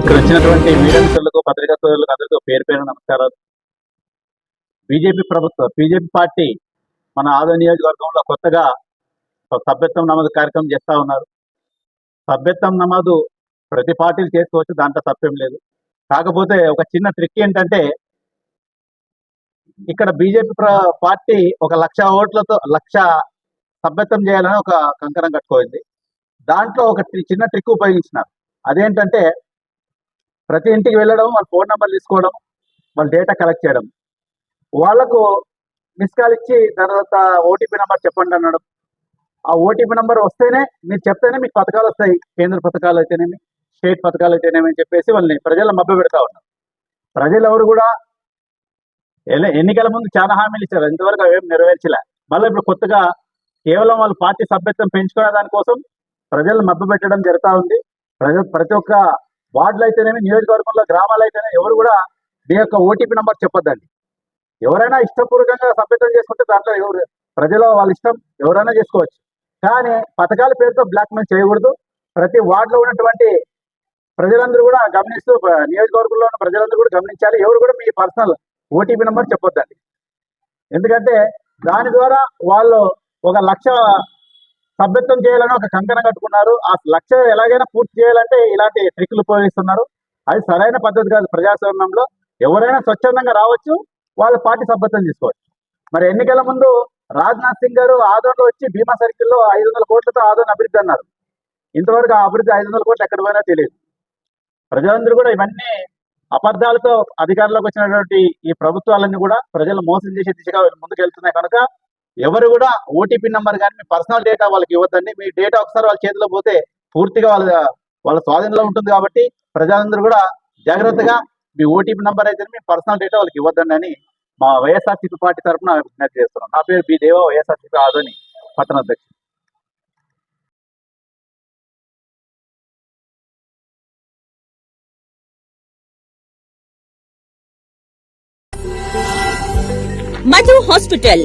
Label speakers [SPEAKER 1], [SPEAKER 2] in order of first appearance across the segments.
[SPEAKER 1] ఇక్కడ వచ్చినటువంటి మీడియా మిత్రులకు పత్రికా సోదరులకు అందరికీ పేరు పేరు నమస్కారాలు. బీజేపీ ప్రభుత్వం బీజేపీ పార్టీ మన ఆదో నియోజకవర్గంలో కొత్తగా సభ్యత్వం నమోదు కార్యక్రమం చేస్తా ఉన్నారు. సభ్యత్వం నమోదు ప్రతి పార్టీలు చేసుకోవచ్చు దాంట్లో తప్పేం లేదు. కాకపోతే ఒక చిన్న ట్రిక్ ఏంటంటే ఇక్కడ బీజేపీ పార్టీ ఒక లక్ష ఓట్లతో లక్ష సభ్యత్వం చేయాలని ఒక కంకణం కట్టుకోయింది. దాంట్లో ఒక చిన్న ట్రిక్ ఉపయోగించినారు. అదేంటంటే ప్రతి ఇంటికి వెళ్ళడం వాళ్ళ ఫోన్ నెంబర్ తీసుకోవడం వాళ్ళ డేటా కలెక్ట్ చేయడం. వాళ్ళకు మిస్ కాల్ ఇచ్చి తర్వాత ఓటీపీ నెంబర్ చెప్పండి అనడం ఆ ఓటీపీ నెంబర్ వస్తేనే మీరు చెప్తేనే మీకు పథకాలు వస్తాయి. కేంద్ర పథకాలు అయితేనేమి స్టేట్ పథకాలు అయితేనేమి అని చెప్పేసి వాళ్ళని ప్రజల మభ్య పెడతా ఉన్నారు. ప్రజలు ఎవరు కూడా ఎన్నికల ముందు చాలా హామీలు ఇచ్చారు. ఇంతవరకు అవేం నెరవేర్చలే. మళ్ళీ ఇప్పుడు కొత్తగా కేవలం వాళ్ళు పార్టీ సభ్యత్వం పెంచుకునే దానికోసం ప్రజలను మభ్య పెట్టడం జరుగుతూ ఉంది. ప్రజ ప్రతి ఒక్క వార్డులు అయితేనేమి నియోజకవర్గంలో గ్రామాలు అయితేనే ఎవరు కూడా మీ యొక్క ఓటీపీ నెంబర్ చెప్పొద్దండి. ఎవరైనా ఇష్టపూర్వకంగా సభ్యత్వం చేసుకుంటే దాంట్లో ఎవరు ప్రజల వాళ్ళ ఇష్టం ఎవరైనా చేసుకోవచ్చు. కానీ పథకాల పేరుతో బ్లాక్ మెయిల్ చేయకూడదు. ప్రతి వార్డులో ఉన్నటువంటి ప్రజలందరూ కూడా గమనిస్తూ నియోజకవర్గంలో ఉన్న ప్రజలందరూ కూడా గమనించాలి. ఎవరు కూడా మీ పర్సనల్ ఓటీపీ నెంబర్ చెప్పొద్దండి. ఎందుకంటే దాని ద్వారా వాళ్ళు ఒక లక్ష సభ్యత్వం చేయాలని ఒక కంకణ కట్టుకున్నారు. ఆ లక్ష్యం ఎలాగైనా పూర్తి చేయాలంటే ఇలాంటి ట్రిక్లు ఉపయోగిస్తున్నారు. అది సరైన పద్ధతి కాదు ప్రజాస్వామ్యంలో. ఎవరైనా స్వచ్ఛందంగా రావచ్చు వాళ్ళ పార్టీ సభ్యత్వం తీసుకోవచ్చు. మరి ఎన్నికల ముందు రాజ్నాథ్ సింగ్ గారు ఆదోన్లో వచ్చి భీమా సర్కిల్లో ఐదు వందల కోట్లతో ఆదోన్ అభివృద్ధి అన్నారు. ఇంతవరకు ఆ అభివృద్ధి ఐదు వందల కోట్లు ఎక్కడ పోయినా తెలియదు. ప్రజలందరూ కూడా ఇవన్నీ అబద్ధాలతో అధికారంలోకి వచ్చినటువంటి ఈ ప్రభుత్వాలన్నీ కూడా ప్రజలు మోసం చేసే దిశగా ముందుకెళ్తున్నాయి. కనుక ఎవరు కూడా ఓటీపీ నెంబర్ కానీ మీ పర్సనల్ డేటా వాళ్ళకి ఇవ్వద్దండి. మీ డేటా ఒకసారి వాళ్ళ చేతిలో పోతే పూర్తిగా వాళ్ళ వాళ్ళ స్వాధీనంలో ఉంటుంది కాబట్టి ప్రజలందరూ కూడా జాగ్రత్తగా మీ ఓటీపీ నెంబర్ అయితే మీ పర్సనల్ డేటా వాళ్ళకి ఇవ్వద్దండి అని మా వైఎస్ఆర్సీపీ పార్టీ తరఫున విజ్ఞప్తి చేస్తున్నాం నా పేరు బి దేవ వైఎస్ఆర్సీపీ ఆదోని పట్టణ అధ్యక్షుడు.
[SPEAKER 2] Madhu hospital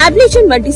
[SPEAKER 2] Ablation multi